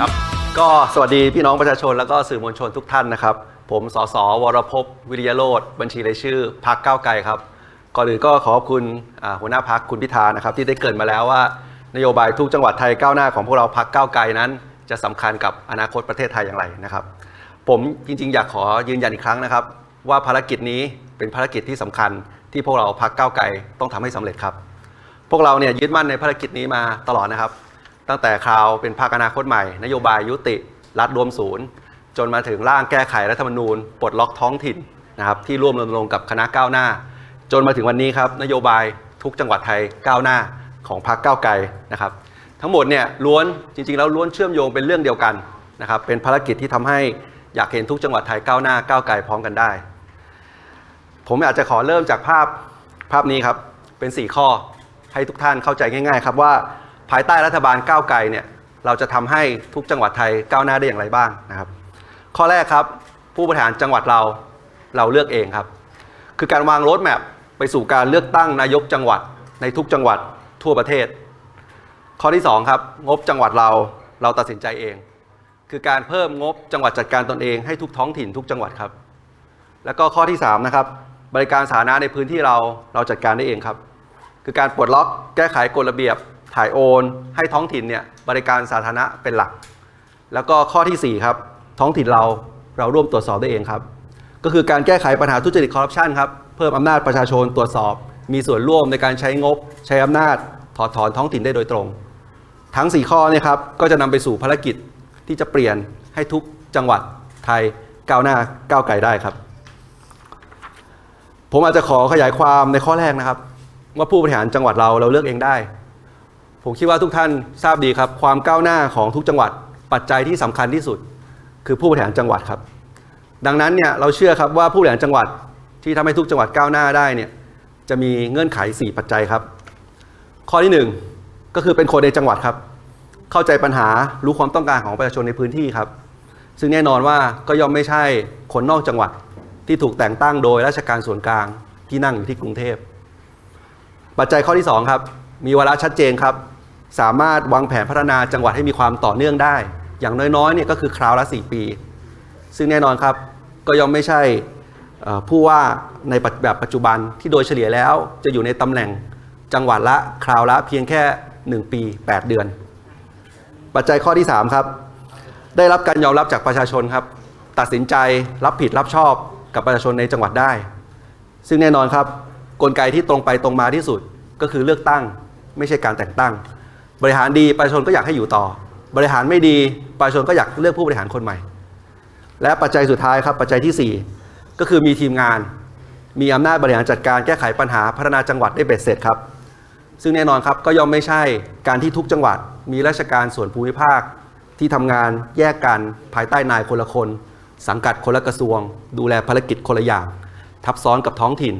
ครับก็สวัสดีพี่น้องประชาชนแล้วก็สื่อมวลชนทุกท่านนะครับ ผมสสวรพวิริยโรธบัญชีรายชื่อพักเก้าไกลครับก่อนอื่นก็ขอขอบคุณหัวหน้าพักคุณพิธานะครับที่ได้เกิดมาแล้วว่านโยบายทุกจังหวัดไทยก้าวหน้าของพวกเราพักเก้าไกลนั้น จะสำคัญกับอนาคตประเทศไทยอย่างไรนะครับ ผมจริง ๆ อยากขอยืนยันอีกครั้งนะครับ ว่าภารกิจนี้เป็นภารกิจที่สำคัญที่พวกเราพักเก้าไกลต้องทำให้สำเร็จครับ พวกเราเนี่ยยึดมั่นในภารกิจนี้มาตลอดนะครับ ตั้งแต่คราวเป็นภาคอนาคตใหม่ นโยบายยุติรัฐรวมศูนย์ จนมาถึงร่างแก้ไขรัฐธรรมนูญปลดล็อกท้องถิ่นนะครับที่ร่วมรณรงค์กับคณะก้าวหน้า จนมาถึงวันนี้ครับนโยบายทุกจังหวัดไทยก้าวหน้าของพรรคก้าวไกลนะครับทั้งหมดเนี่ยล้วนจริงๆแล้วล้วนเชื่อมโยงเป็นเรื่องเดียวกันนะครับเป็นภารกิจที่ทำให้อยากเห็นทุกจังหวัดไทยก้าวหน้าก้าวไกลพร้อมกันได้ ผมอาจจะขอเริ่มจากภาพภาพนี้ครับเป็น 4 ข้อให้ทุกท่านเข้าใจง่าย ๆ ครับว่า ภายใต้รัฐบาลก้าวไกลเนี่ยเราจะทำให้ทุกจังหวัดไทยก้าวหน้าได้อย่างไรบ้างนะครับ ข้อแรกครับผู้บริหารจังหวัดเราเราเลือกเองครับ คือการวางรดแมพไปสู่การเลือกตั้งนายกจังหวัดในทุกจังหวัดทั่วประเทศ ข้อที่2ครับงบจังหวัดเราเราตัดสินใจเอง คือการเพิ่มงบจังหวัดจัดการตนเองให้ทุกท้องถิ่นทุกจังหวัดครับ แล้วก็ข้อที่3นะครับบริการสาธารณะในพื้นที่เราเราจัดการได้เองครับ คือการปลดล็อกแก้ไขกฎระเบียบ ถ่ายโอนให้ท้องถิ่นเนี่ยบริการสาธารณะเป็นหลัก แล้วก็ข้อทีสี่ 4 ครับ ท้องถิ่นเราเราร่วมตรวจสอบได้เองครับ ก็คือการแก้ไขปัญหาทุจริตคอร์รัปชันครับ เพิ่มอำนาจประชาชนตรวจสอบ มีส่วนร่วมในการใช้งบ ใช้อำนาจ ถอดถอนท้องถิ่นได้โดยตรง ทั้ง 4 ข้อเนี่ยครับก็จะนำไปสู่ภารกิจที่จะเปลี่ยนให้ทุกจังหวัดไทยก้าวหน้าก้าวไกลได้ครับ ผมอาจจะขอขยายความในข้อแรกนะครับ ว่าผู้บริหารจังหวัดเราเราเลือกเองได้ ผมคิดว่าทุกท่านทราบดีครับ ความก้าวหน้าของทุกจังหวัดปัจจัยที่สำคัญที่สุด คือผู้บริหารจังหวัดครับ ดังนั้นเนี่ยเราเชื่อครับว่าผู้บริหารจังหวัดที่ทำให้ทุกจังหวัดก้าวหน้าได้เนี่ยจะมีเงื่อนไข 4 ปัจจัยครับ ข้อที่ 1 ก็คือเป็นคนในจังหวัดครับ เข้าใจปัญหารู้ความต้องการของประชาชนในพื้นที่ครับ ซึ่งแน่นอนว่าก็ย่อมไม่ใช่คนนอกจังหวัดที่ถูกแต่งตั้งโดยราชการส่วนกลางที่นั่งอยู่ที่กรุงเทพ ปัจจัยข้อที่ 2 ครับ มีวาระชัดเจนครับ สามารถวางแผนพัฒนาจังหวัดให้มีความต่อเนื่องได้ อย่างน้อยๆเนี่ยก็คือคราวละ 4 ปี ซึ่งแน่นอนครับก็ย่อมไม่ใช่ผู้ว่าในแบบปัจจุบันที่โดยเฉลี่ยแล้วจะอยู่ในตำแหน่งจังหวัดละคราวละเพียงแค่ 1 ปี 8 เดือน ปัจจัยข้อที่ 3 ครับ ได้รับการยอมรับจากประชาชนครับ ตัดสินใจรับผิดรับชอบกับประชาชนในจังหวัดได้ ซึ่งแน่นอนครับ กลไกที่ตรงไปตรงมาที่สุดก็คือเลือกตั้งไม่ใช่การแต่งตั้ง บริหารดีประชาชนก็อยากให้อยู่ต่อ บริหารไม่ดีประชาชนก็อยากเลือกผู้บริหารคนใหม่ และปัจจัยสุดท้ายครับปัจจัยทีสี่ 4 ก็คือมีทีมงาน มีอำนาจบริหารจัดการแก้ไขปัญหาพัฒนาจังหวัดได้เบ็ดเสร็จครับ ซึ่งแน่นอนครับก็ย่อมไม่ใช่การที่ทุกจังหวัด มีราชการส่วนภูมิภาค ที่ทำงานแยกกันภายใต้นายคนละคน สังกัดคนละกระทรวง ดูแลภารกิจคนละอย่าง ทับซ้อนกับท้องถิ่น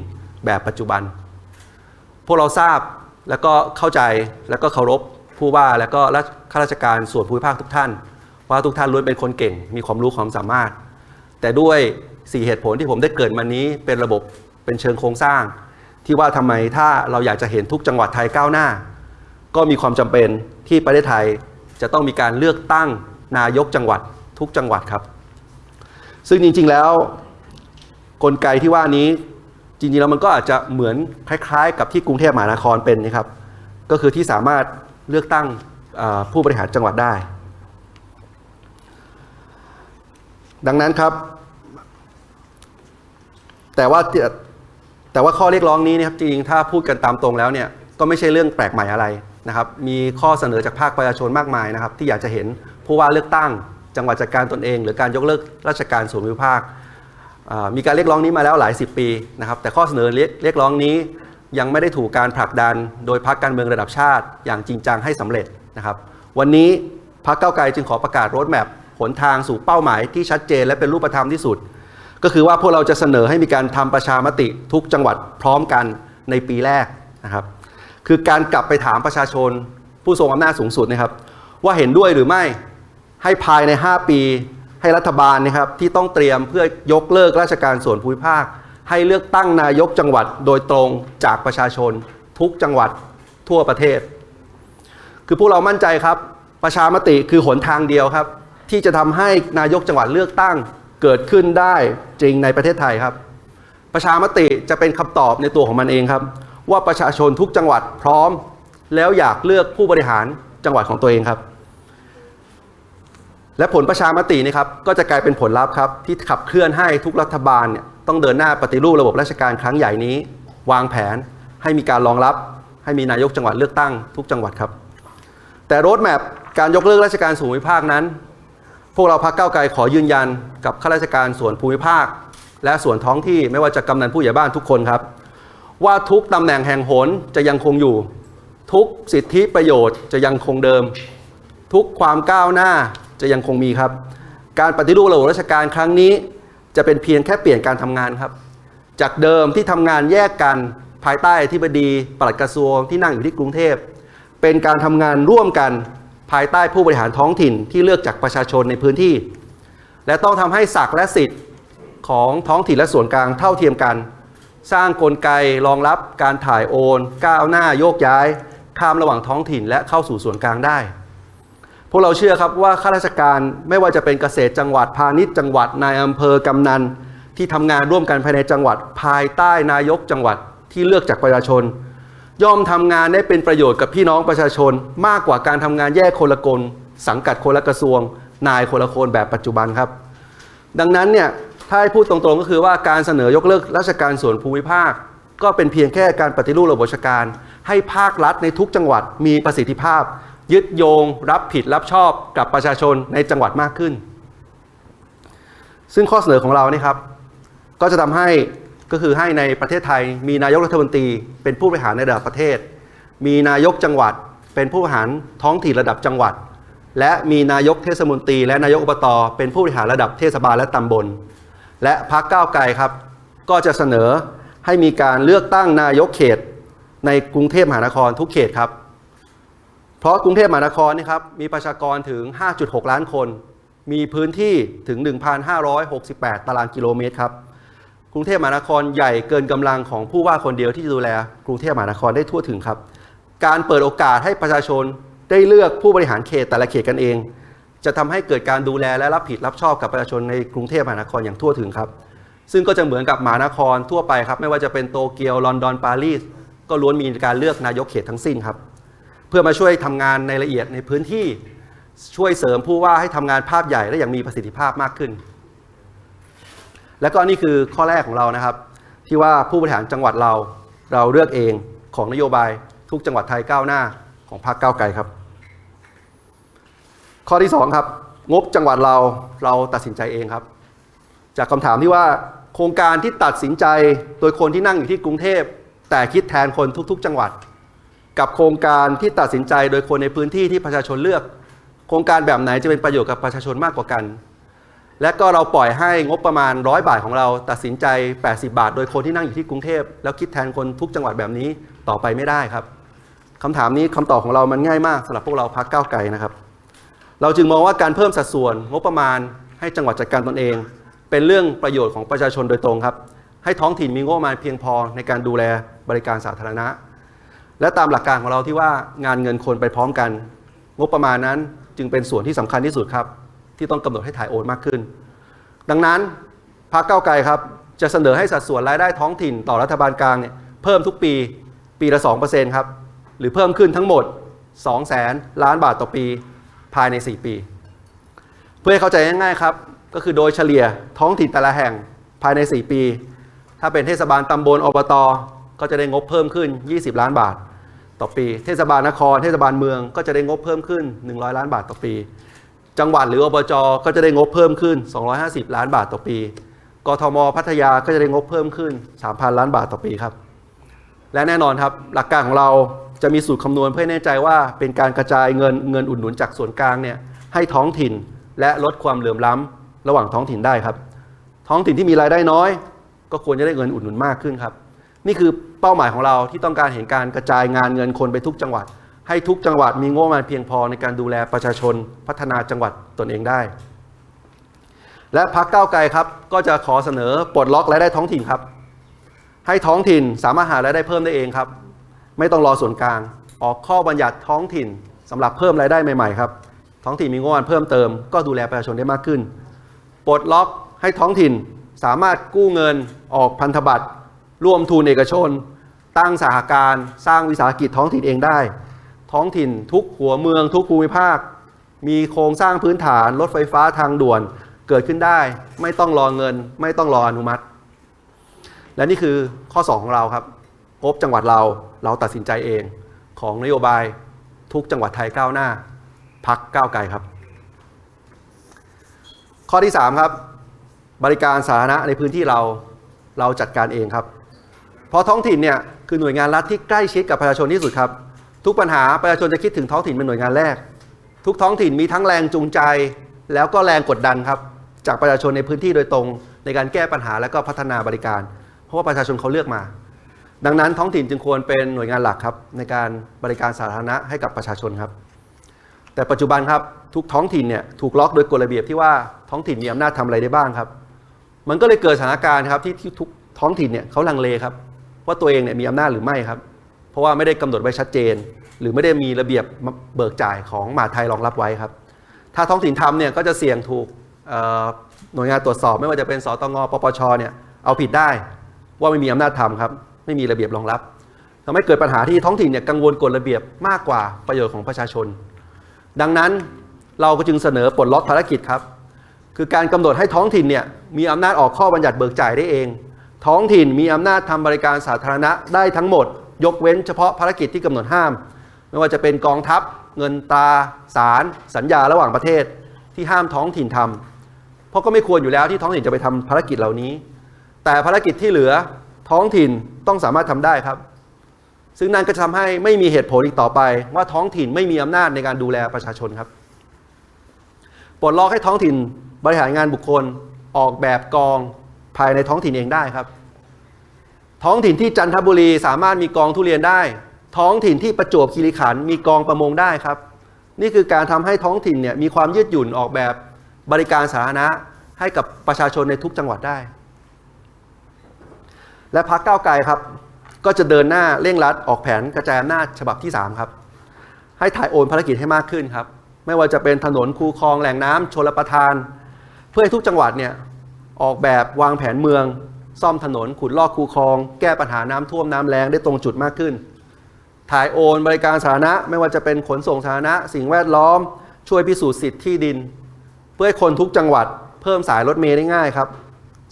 แบบปัจจุบัน พวกเราทราบแล้วก็เข้าใจแล้วก็เคารพ ผู้ว่าแล้วก็ข้าราชการส่วนภูมิภาคทุกท่าน ว่าทุกท่านล้วนเป็นคนเก่ง มีความรู้ความสามารถ แต่ด้วย 4 เหตุผลที่ผมได้เกิดมานี้เป็นระบบเป็นเชิงโครงสร้าง ที่ว่าทำไมถ้าเราอยากจะเห็นทุกจังหวัดไทยก้าวหน้า ก็มีความจำเป็นที่ประเทศไทยจะต้องมีการเลือกตั้งนายกจังหวัดทุกจังหวัดครับ ซึ่งจริงๆแล้ว กลไกที่ว่านี้จริงๆแล้วมันก็อาจจะเหมือนคล้ายๆ กับที่กรุงเทพมหานครเป็นนะครับ ก็คือที่สามารถ เลือกตั้งผู้บริหารจังหวัดได้ ดังนั้นครับ แต่ว่าแต่ว่าข้อเรียกร้องนี้นะครับจริงๆถ้าพูดกันตามตรงแล้วเนี่ยก็ไม่ใช่เรื่องแปลกใหม่อะไรนะครับ มีข้อเสนอจากภาคประชาชนมากมายนะครับ ที่อยากจะเห็นผู้ว่าเลือกตั้ง จังหวัดจัดการตนเอง หรือการยกเลิกราชการส่วนภูมิภาคมีการเรียกร้องนี้มาแล้วหลายสิบปีนะครับ แต่ข้อเสนอเรียกร้องนี้ ยังไม่ได้ถูกการผลักดันโดยพรรคการเมืองระดับชาติ อย่างจริงจังให้สำเร็จนะครับ วันนี้พรรคก้าไกลจึงขอประกาศโรดแมพหนทางสู่เป้าหมายที่ชัดเจนและเป็นรูปธรรมที่สุด ก็คือว่าพวกเราจะเสนอให้มีการทำประชามติทุกจังหวัดพร้อมกันในปีแรกนะครับ คือการกลับไปถามประชาชนผู้ทรงอำนาจสูงสุดนะครับ ว่าเห็นด้วยหรือไม่ให้ภายใน 5 ปี ให้รัฐบาลนะครับที่ต้องเตรียมเพื่อยกเลิกราชการส่วนภูมิภาค ให้เลือกตั้งนายกจังหวัดโดยตรงจากประชาชน ทุกจังหวัดทั่วประเทศ คือพวกเรามั่นใจครับ ประชามติคือหนทางเดียวครับ ที่จะทำให้นายกจังหวัดเลือกตั้งเกิดขึ้นได้จริงในประเทศไทยครับ ประชามติจะเป็นคำตอบในตัวของมันเองครับ ว่าประชาชนทุกจังหวัดพร้อม แล้วอยากเลือกผู้บริหารจังหวัดของตัวเองครับ และผลประชามตินี่ครับก็จะกลายเป็นผลลัพธ์ครับที่ขับเคลื่อนให้ทุกรัฐบาลเนี่ย ต้องเดินหน้าปฏิรูประบบราชการครั้งใหญ่นี้ วางแผนให้มีการรองรับ ให้มีนายกจังหวัดเลือกตั้งทุกจังหวัดครับ แต่โรดแมพการยกเลิกราชการส่วนภูมิภาคนั้น พวกเราพักเก้าไกลขอยืนยันกับข้าราชการส่วนภูมิภาค และส่วนท้องที่ไม่ว่าจะกำนันผู้ใหญ่บ้านทุกคนครับ ว่าทุกตำแหน่งแห่งหนจะยังคงอยู่ ทุกสิทธิประโยชน์จะยังคงเดิม ทุกความก้าวหน้าจะยังคงมีครับ การปฏิรูประบบราชการครั้งนี้ จะเป็นเพียงแค่เปลี่ยนการทำงานครับ จากเดิมที่ทำงานแยกกันภายใต้อธิบดีปลัดกระทรวงที่นั่งอยู่ที่กรุงเทพ เป็นการทำงานร่วมกันภายใต้ผู้บริหารท้องถิ่นที่เลือกจากประชาชนในพื้นที่ และต้องทำให้ศักดิ์และสิทธิ์ของท้องถิ่นและส่วนกลางเท่าเทียมกัน สร้างกลไกรองรับการถ่ายโอน ก้าวหน้าโยกย้าย ข้ามระหว่างท้องถิ่นและเข้าสู่ส่วนกลางได้ พวกเราเชื่อครับว่าข้าราชการไม่ว่าจะเป็นเกษตรจังหวัดพาณิชย์จังหวัดนายอำเภอกำนัน ที่ทำงานร่วมกันภายในจังหวัด ภายใต้นายกจังหวัดที่เลือกจากประชาชน ย่อมทำงานได้เป็นประโยชน์กับพี่น้องประชาชน มากกว่าการทำงานแยกคนละกลสังกัดคนละกระทรวง นายคนละคนแบบปัจจุบันครับ ดังนั้นเนี่ยถ้าให้พูดตรงๆก็คือว่าการเสนอยกเลิกราชการส่วนภูมิภาค ก็เป็นเพียงแค่การปฏิรูประบบราชการ ให้ภาครัฐในทุกจังหวัดมีประสิทธิภาพ ยึดโยง รับผิดรับชอบกับประชาชนในจังหวัดมากขึ้น ซึ่งข้อเสนอของเรานี่ครับ ก็จะทำให้ก็คือให้ในประเทศไทย มีนายกรัฐมนตรี เป็นผู้บริหารในระดับประเทศ มีนายกจังหวัด เป็นผู้บริหารท้องถิ่นระดับจังหวัด และมีนายกเทศมนตรี และนายกอบต เป็นผู้บริหารระดับเทศบาลและตำบล และพรรคก้าวไกลครับ ก็จะเสนอให้มีการเลือกตั้งนายกเขตในกรุงเทพมหานครทุกเขตครับ เพราะกรุงเทพมหานครนี่ครับมีประชากรถึง 5.6 ล้านคน มีพื้นที่ถึง 1,568 ตารางกิโลเมตรครับกรุงเทพมหานครใหญ่เกินกำลังของผู้ว่าคนเดียวที่จะดูแล กรุงเทพมหานครได้ทั่วถึงครับ การเปิดโอกาสให้ประชาชนได้เลือกผู้บริหารเขตแต่ละเขตกันเอง จะทำให้เกิดการดูแลและรับผิดรับชอบกับประชาชนในกรุงเทพมหานครอย่างทั่วถึงครับ ซึ่งก็จะเหมือนกับมหานครทั่วไปครับ ไม่ว่าจะเป็นโตเกียวลอนดอนปารีสก็ล้วนมีการเลือกนายกเขตทั้งสิ้นครับ เพื่อมาช่วยทำงานในละเอียดในพื้นที่ช่วยเสริมผู้ว่าให้ทำงานภาพใหญ่และอย่างมีประสิทธิภาพมากขึ้น และก็นี่คือข้อแรกของเรานะครับ ที่ว่าผู้บริหารจังหวัดเราเราเลือกเองของนโยบายทุกจังหวัดไทยก้าวหน้าของพรรคก้าวไกลครับ ข้อที่2ครับงบจังหวัดเราเราตัดสินใจเองครับ จากคำถามที่ว่าโครงการที่ตัดสินใจโดยคนที่นั่งอยู่ที่กรุงเทพ แต่คิดแทนคนทุก ๆ จังหวัด กับโครงการที่ตัดสินใจโดยคนในพื้นที่ที่ประชาชนเลือก โครงการแบบไหนจะเป็นประโยชน์กับประชาชนมากกว่ากัน และก็เราปล่อยให้งบประมาณร้อยบาทของเราตัดสินใจ 80 บาท โดยคนที่นั่งอยู่ที่กรุงเทพแล้วคิดแทนคนทุกจังหวัดแบบนี้ต่อไปไม่ได้ครับคำถามนี้คำตอบของเรามันง่ายมากสำหรับพวกเราพักก้าวไกลนะครับ เราจึงมองว่าการเพิ่มสัดส่วนงบประมาณให้จังหวัดจัดการตนเอง เป็นเรื่องประโยชน์ของประชาชนโดยตรงครับ ให้ท้องถิ่นมีงบประมาณเพียงพอในการดูแลบริการสาธารณะ และตามหลักการของเราที่ว่างานเงินคนไปพร้อมกัน งบประมาณนั้นจึงเป็นส่วนที่สำคัญที่สุดครับ ที่ต้องกำหนดให้ถ่ายโอนมากขึ้น ดังนั้นพรรคก้าไกลครับจะเสนอให้สัดส่วนรายได้ท้องถิ่นต่อรัฐบาลกลางเนี่ยเพิ่มทุกปีปีละ2%ครับหรือเพิ่มขึ้นทั้งหมด 2 0 0แสนล้านบาทต่อปีภายใน 4 ปี เพื่อให้เข้าใจง่ายๆครับ ก็คือโดยเฉลี่ยท้องถิ่นแต่ละแห่งภายใน 4 ปี ถ้าเป็นเทศบาลตำบลอบต ก็จะได้งบเพิ่มขึ้น 20 ล้านบาท ต่อปี เทศบาลนคร เทศบาลเมืองก็จะได้งบเพิ่มขึ้น 100 ล้านบาทต่อปี จังหวัดหรืออบจก็จะได้งบเพิ่มขึ้น 250 ล้านบาทต่อปี กทมพัทยาก็จะได้งบเพิ่มขึ้น 3,000 ล้านบาทต่อปีครับ และแน่นอนครับหลักการของเราจะมีสูตรคำนวณเพื่อแน่ใจว่าเป็นการกระจายเงินเงินอุดหนุนจากส่วนกลางเนี่ยให้ท้องถิ่นและลดความเหลื่อมล้ำระหว่างท้องถิ่นได้ครับ ท้องถิ่นที่มีรายได้น้อย ก็ควรจะได้เงินอุดหนุนมากขึ้นครับ นี่คือเป้าหมายของเราที่ต้องการเห็นการกระจายงานเงินคนไปทุกจังหวัด ให้ทุกจังหวัดมีงบประมาณเพียงพอในการดูแลประชาชนพัฒนาจังหวัดตนเองได้ และพักเก้าไกลครับก็จะขอเสนอปลดล็อกรายได้ท้องถิ่นครับ ให้ท้องถิ่นสามารถหารายได้เพิ่มได้เองครับ ไม่ต้องรอส่วนกลาง ออกข้อบัญญัติท้องถิ่นสำหรับเพิ่มรายได้ใหม่ๆครับท้องถิ่นมีงบประมาณเพิ่มเติมก็ดูแลประชาชนได้มากขึ้นปลดล็อกให้ท้องถิ่นสามารถกู้เงินออกพันธบัตร ร่วมทุนเอกชน ตั้งสหการสร้างวิสาหกิจท้องถิ่นเองได้ ท้องถิ่นทุกหัวเมืองทุกภูมิภาค มีโครงสร้างพื้นฐานรถไฟฟ้าทางด่วนเกิดขึ้นได้ ไม่ต้องรอเงิน ไม่ต้องรออนุมัติ และนี่คือข้อ 2 ของเราครับงบจังหวัดเราเราตัดสินใจเองของนโยบายทุกจังหวัดไทยก้าวหน้าพักก้าวไกลครับ ข้อที่ 3 ครับ บริการสาธารณะในพื้นที่เราเราจัดการเองครับ เพราะท้องถิ่นเนี่ยคือหน่วยงานรัฐที่ใกล้ชิดกับประชาชนที่สุดครับ ทุกปัญหาประชาชนจะคิดถึงท้องถิ่นเป็นหน่วยงานแรก ทุกท้องถิ่นมีทั้งแรงจูงใจ แล้วก็แรงกดดันครับจากประชาชนในพื้นที่โดยตรง ในการแก้ปัญหาและก็พัฒนาบริการ เพราะว่าประชาชนเขาเลือกมา ดังนั้นท้องถิ่นจึงควรเป็นหน่วยงานหลักครับในการบริการสาธารณะให้กับประชาชนครับ แต่ปัจจุบันครับทุกท้องถิ่นเนี่ยถูกล็อกโดยกฎระเบียบที่ว่าท้องถิ่นมีอำนาจทำอะไรได้บ้างครับ มันก็เลยเกิดสถานการณ์ครับที่ที่ทุกท้องถิ่นเนี่ยเขาลังเลครับ ว่าตัวเองเนี่ยมีอำนาจหรือไม่ครับ เพราะว่าไม่ได้กำหนดไว้ชัดเจน หรือไม่ได้มีระเบียบเบิกจ่ายของมหาไทยรองรับไว้ครับ ถ้าท้องถิ่นทำเนี่ยก็จะเสี่ยงถูกหน่วยงานตรวจสอบไม่ว่าจะเป็นสตงปปชเนี่ยเอาผิดได้ว่าไม่มีอำนาจทำครับไม่มีระเบียบรองรับทำให้เกิดปัญหาที่ท้องถิ่นเนี่ยกังวลกฎระเบียบมากกว่าประโยชน์ของประชาชน ดังนั้นเราก็จึงเสนอปลดล็อกภารกิจครับ คือการกำหนดให้ท้องถิ่นเนี่ยมีอำนาจออกข้อบัญญัติเบิกจ่ายได้เอง ท้องถิ่นมีอำนาจทำบริการสาธารณะได้ทั้งหมด ยกเว้นเฉพาะภารกิจที่กำหนดห้าม ไม่ว่าจะเป็นกองทัพ เงินตราสารสัญญาระหว่างประเทศที่ห้ามท้องถิ่นทำเพราะก็ไม่ควรอยู่แล้วที่ท้องถิ่นจะไปทำภารกิจเหล่านี้ แต่ภารกิจที่เหลือท้องถิ่นต้องสามารถทำได้ครับ ซึ่งนั่นก็จะทำให้ไม่มีเหตุผลอีกต่อไป ว่าท้องถิ่นไม่มีอำนาจในการดูแลประชาชนครับปลดล็อกให้ท้องถิ่นบริหารงานบุคคลออกแบบกอง ภายในท้องถิ่นเองได้ครับ ท้องถิ่นที่จันทบุรีสามารถมีกองทุเรียนได้ ท้องถิ่นที่ประจวบคีรีขันธ์มีกองประมงได้ครับ นี่คือการทำให้ท้องถิ่นเนี่ยมีความยืดหยุ่นออกแบบบริการสาธารณะให้กับประชาชนในทุกจังหวัดได้ และพักเก้าไกลครับ ก็จะเดินหน้าเร่งรัดออกแผนกระจายอำนาจฉบับที่ 3 ครับ ให้ถ่ายโอนภารกิจให้มากขึ้นครับ ไม่ว่าจะเป็นถนนคูคลองแหล่งน้ำชลประทาน เพื่อให้ทุกจังหวัดเนี่ย ออกแบบวางแผนเมือง ซ่อมถนน ขุดลอกคูคลอง แก้ปัญหาน้ำท่วมน้ำแล้งได้ตรงจุดมากขึ้น ถ่ายโอนบริการสาธารณะ ไม่ว่าจะเป็นขนส่งสาธารณะ สิ่งแวดล้อม ช่วยพิสูจน์สิทธิ์ที่ดิน เพื่อให้คนทุกจังหวัดเพิ่มสายรถเมล์ได้ง่ายครับ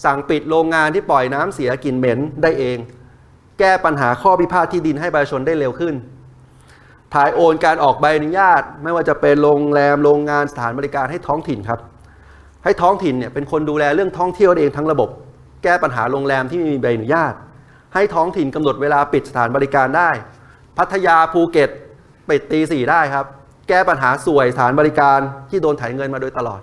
สั่งปิดโรงงานที่ปล่อยน้ำเสียกลิ่นเหม็นได้เอง แก้ปัญหาข้อพิพาทที่ดินให้ประชาชนได้เร็วขึ้น ถ่ายโอนการออกใบอนุญาต ไม่ว่าจะเป็นโรงแรมโรงงานสถานบริการให้ท้องถิ่นครับ ให้ท้องถิ่นเนี่ยเป็นคนดูแลเรื่องท่องเที่ยวเองทั้งระบบ แก้ปัญหาโรงแรมที่ไม่มีใบอนุญาต ให้ท้องถิ่นกำหนดเวลาปิดสถานบริการได้ พัทยาภูเก็ตปิดตีสี่ได้ครับ แก้ปัญหาสวยสถานบริการที่โดนถ่ายเงินมาโดยตลอด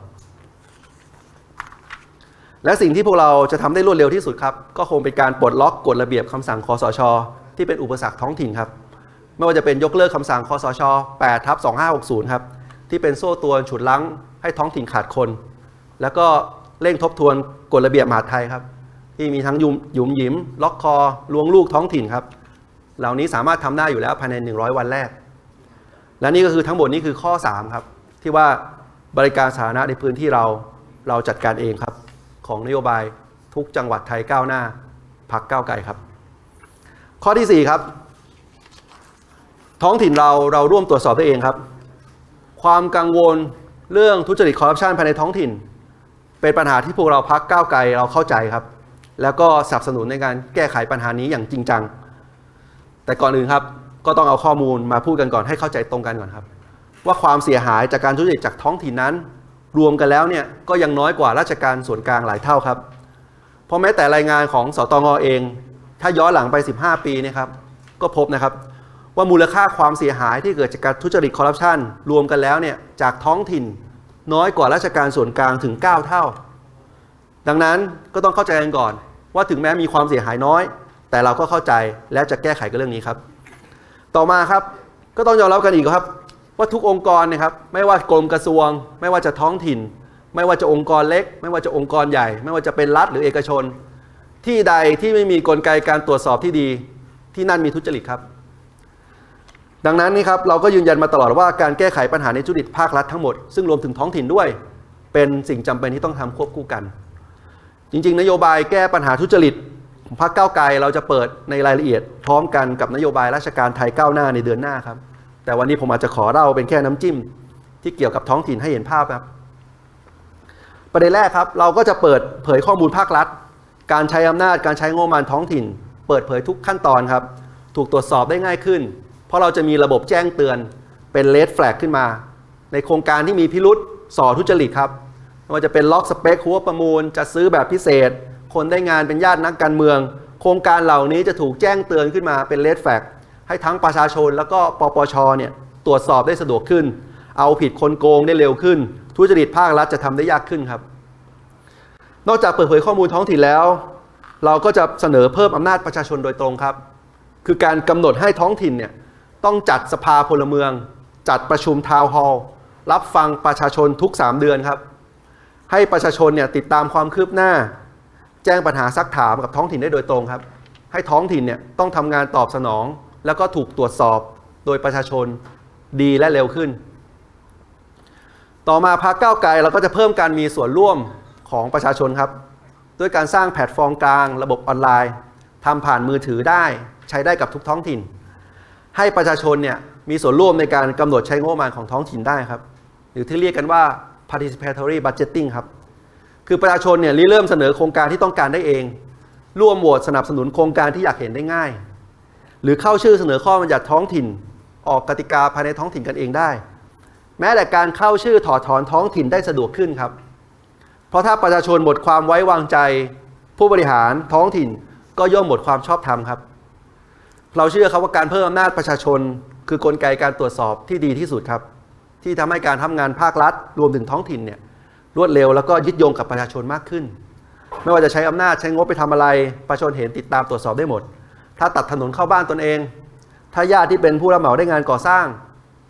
และสิ่งที่พวกเราจะทำได้รวดเร็วที่สุดครับ ก็คงเป็นการปลดล็อกกฎระเบียบคำสั่งคอสช ที่เป็นอุปสรรคท้องถิ่นครับไม่ว่าจะเป็นยกเลิกคำสั่งคอสช8ทับ2560 ครับที่เป็นโซ่ตรวฉุดลั้งให้ท้องถิ่นขาดคน แล้วก็เร่งทบทวนกฎระเบียบมหาดไทยครับ ที่มีทั้งยุมยุมหยิม ล็อกคอลวงลูกท้องถิ่นครับ เหล่านี้สามารถทำได้อยู่แล้วภายใน 100 วันแรก และนี่ก็คือทั้งหมดนี้คือข้อ 3 ครับ ที่ว่าบริการสาธารณะในพื้นที่เราเราจัดการเองครับ ของนโยบายทุกจังหวัดไทยก้าวหน้าพักก้าวไกลครับ ข้อที่ 4 ครับ ท้องถิ่นเราเราร่วมตรวจสอบได้เองครับ ความกังวลเรื่องทุจริตคอร์รัปชันภายในท้องถิ่น เป็นปัญหาที่พวกเราพักก้าวไกลเราเข้าใจครับ แล้วก็สนับสนุนในการแก้ไขปัญหานี้อย่างจริงจัง แต่ก่อนอื่นครับก็ต้องเอาข้อมูลมาพูดกันก่อนให้เข้าใจตรงกันก่อนครับ ว่าความเสียหายจากการทุจริตจากท้องถิ่นนั้น รวมกันแล้วเนี่ยก็ยังน้อยกว่าราชการส่วนกลางหลายเท่าครับ เพราะแม้แต่รายงานของสตงเอง ถ้าย้อนหลังไป 15 ปีเนะครับ ก็พบนะครับว่ามูลค่าความเสียหายที่เกิดจากการทุจริตคอร์รัปชันรวมกันแล้วเนี่ยจากท้องถิ่น น้อยกว่าราชการส่วนกลางถึง 9 เท่า ดังนั้นก็ต้องเข้าใจกันก่อน ว่าถึงแม้มีความเสียหายน้อย แต่เราก็เข้าใจและจะแก้ไขกับเรื่องนี้ครับ ต่อมาครับก็ต้องยอมรับกันอีกครับ ว่าทุกองค์กรนะครับไม่ว่ากรมกระทรวง ไม่ว่าจะท้องถิ่น ไม่ว่าจะองค์กรเล็ก ไม่ว่าจะองค์กรใหญ่ ไม่ว่าจะเป็นรัฐหรือเอกชน ที่ใดที่ไม่มีกลไกการตรวจสอบที่ดี ที่นั่นมีทุจริตครับ ดังนั้นนี่ครับเราก็ยืนยันมาตลอดว่าการแก้ไขปัญหาในทุจริตภาครัฐทั้งหมด ซึ่งรวมถึงท้องถิ่นด้วย เป็นสิ่งจำเป็นที่ต้องทำควบคู่กัน จริง ๆ นโยบายแก้ปัญหาทุจริตพรรคก้าวไกลเราจะเปิดในรายละเอียด พร้อมกันกับนโยบายราชการไทยก้าวหน้าในเดือนหน้าครับ แต่วันนี้ผมอาจจะขอเล่าเป็นแค่น้ำจิ้ม ที่เกี่ยวกับท้องถิ่นให้เห็นภาพครับ ประเด็นแรกครับเราก็จะเปิดเผยข้อมูลภาครัฐ การใช้อำนาจการใช้งบประมาณท้องถิ่น เปิดเผยทุกขั้นตอนครับ ถูกตรวจสอบได้ง่ายขึ้น เพราะเราจะมีระบบแจ้งเตือนเป็นเลดแฟลกขึ้นมา ในโครงการที่มีพิรุษส่อทุจริตครับไม่ว่าจะเป็นล็อกสเปคหัวประมูลจะซื้อแบบพิเศษ คนได้งานเป็นญาตินักการเมือง โครงการเหล่านี้จะถูกแจ้งเตือนขึ้นมาเป็นเลดแฟลกให้ทั้งประชาชนแล้วก็ปปชเนี่ยตรวจสอบได้สะดวกขึ้น เอาผิดคนโกงได้เร็วขึ้น ทุจริตภาครัฐจะทำได้ยากขึ้นครับ นอกจากเปิดเผยข้อมูลท้องถิ่นแล้ว เราก็จะเสนอเพิ่มอำนาจประชาชนโดยตรงครับ คือการกำหนดให้ท้องถิ่นเนี่ย ต้องจัดสภาพลเมือง จัดประชุมทาวน์ฮอลล์รับฟังประชาชนทุก 3 เดือนครับ ให้ประชาชนเนี่ยติดตามความคืบหน้า แจ้งปัญหาซักถามกับท้องถิ่นได้โดยตรงครับ ให้ท้องถิ่นเนี่ยต้องทำงานตอบสนอง แล้วก็ถูกตรวจสอบโดยประชาชนดีและเร็วขึ้น ต่อมาพรรคก้าวไกลเราก็จะเพิ่มการมีส่วนร่วมของประชาชนครับ ด้วยการสร้างแพลตฟอร์มกลาง ระบบออนไลน์ทำผ่านมือถือได้ใช้ได้กับทุกท้องถิ่น ให้ประชาชนเนี่ยมีส่วนร่วมในการกำหนดใช้งบประมาณของท้องถิ่นได้ครับ หรือที่เรียกกันว่า participatory budgeting ครับ คือประชาชนเนี่ยริเริ่มเสนอโครงการที่ต้องการได้เอง ร่วมโหวตสนับสนุนโครงการที่อยากเห็นได้ง่าย หรือเข้าชื่อเสนอข้อบัญญัติท้องถิ่น ออกกติกาภายในท้องถิ่นกันเองได้ แม้แต่การเข้าชื่อถอดถอนท้องถิ่นได้สะดวกขึ้นครับ เพราะถ้าประชาชนหมดความไว้วางใจ ผู้บริหารท้องถิ่นก็ย่อมหมดความชอบธรรมครับ เราเชื่อครับว่าการเพิ่มอำนาจประชาชน คือกลไกการตรวจสอบที่ดีที่สุดครับ ที่ทำให้การทำงานภาครัฐ รวมถึงท้องถิ่นเนี่ยรวดเร็วแล้วก็ยึดโยงกับประชาชนมากขึ้น ไม่ว่าจะใช้อำนาจใช้งบไปทำอะไร ประชาชนเห็นติดตามตรวจสอบได้หมด ถ้าตัดถนนเข้าบ้านตนเอง ถ้าญาติที่เป็นผู้รับเหมาได้งานก่อสร้าง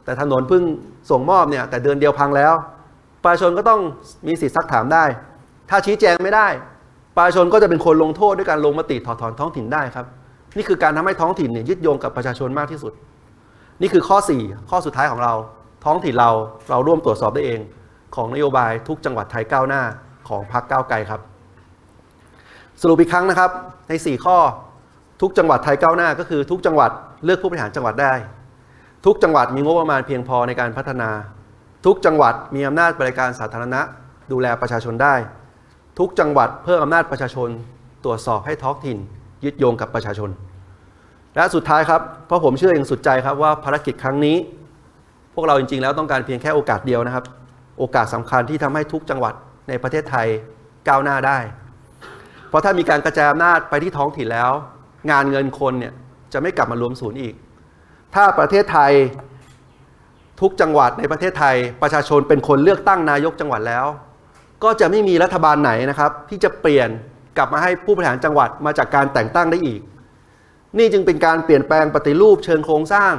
แต่ถนนเพิ่งส่งมอบเนี่ยแต่เดือนเดียวพังแล้ว ประชาชนก็ต้องมีสิทธิซักถามได้ ถ้าชี้แจงไม่ได้ ประชาชนก็จะเป็นคนลงโทษด้วยการลงมติถอดถอนท้องถิ่นได้ครับ นี่คือการทำให้ท้องถิ่นเนี่ยยึดโยงกับประชาชนมากที่สุด นี่คือข้อ 4 ข้อสุดท้ายของเรา ท้องถิ่นเราเราร่วมตรวจสอบได้เอง ของนโยบายทุกจังหวัดไทยก้าวหน้าของพรรคก้าวไกลครับ สรุปอีกครั้งนะครับ ใน 4 ข้อทุกจังหวัดไทยก้าวหน้า ก็คือทุกจังหวัดเลือกผู้บริหารจังหวัดได้ ทุกจังหวัดมีงบประมาณเพียงพอในการพัฒนา ทุกจังหวัดมีอำนาจบริการสาธารณะ ดูแลประชาชนได้ ทุกจังหวัดเพิ่มอำนาจประชาชน ตรวจสอบให้ท้องถิ่น ยึดโยงกับประชาชน และสุดท้ายครับเพราะผมเชื่ออย่างสุดใจครับว่าภารกิจครั้งนี้ พวกเราจริง ๆ แล้วต้องการเพียงแค่โอกาสเดียวนะครับ โอกาสสำคัญที่ทำให้ทุกจังหวัดในประเทศไทยก้าวหน้าได้ เพราะถ้ามีการกระจายอำนาจไปที่ท้องถิ่นแล้ว งานเงินคนเนี่ยจะไม่กลับมารวมศูนย์อีก ถ้าประเทศไทยทุกจังหวัดในประเทศไทย ประชาชนเป็นคนเลือกตั้งนายกจังหวัดแล้ว ก็จะไม่มีรัฐบาลไหนนะครับ ที่จะเปลี่ยน กลับมาให้ผู้บริหารจังหวัดมาจากการแต่งตั้งได้อีก นี่จึงเป็นการเปลี่ยนแปลงปฏิรูปเชิงโครงสร้าง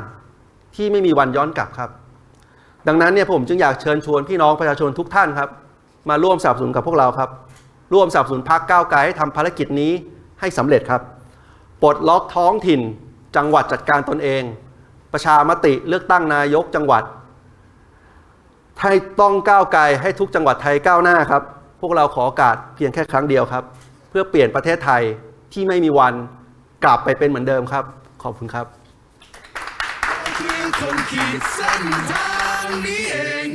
ที่ไม่มีวันย้อนกลับครับ ดังนั้นเนี่ยผมจึงอยากเชิญชวนพี่น้องประชาชนทุกท่านครับ มาร่วมสนับสนุนกับพวกเราครับ ร่วมสนับสนุนพรรคก้าวไกลให้ทำภารกิจนี้ให้สำเร็จครับปลดล็อกท้องถิ่น จังหวัดจัดการตนเอง ประชามติเลือกตั้งนายกจังหวัดให้ต้องก้าวไกลให้ทุกจังหวัดไทยก้าวหน้าครับ พวกเราขอโอกาสเพียงแค่ครั้งเดียวครับ เพื่อเปลี่ยนประเทศไทยที่ไม่มีวันกลับไปเป็นเหมือนเดิมครับ ขอบคุณครับคือคนขีดเส้นทางนี้เอง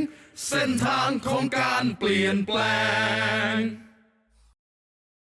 เส้นทางของการเปลี่ยนแปลง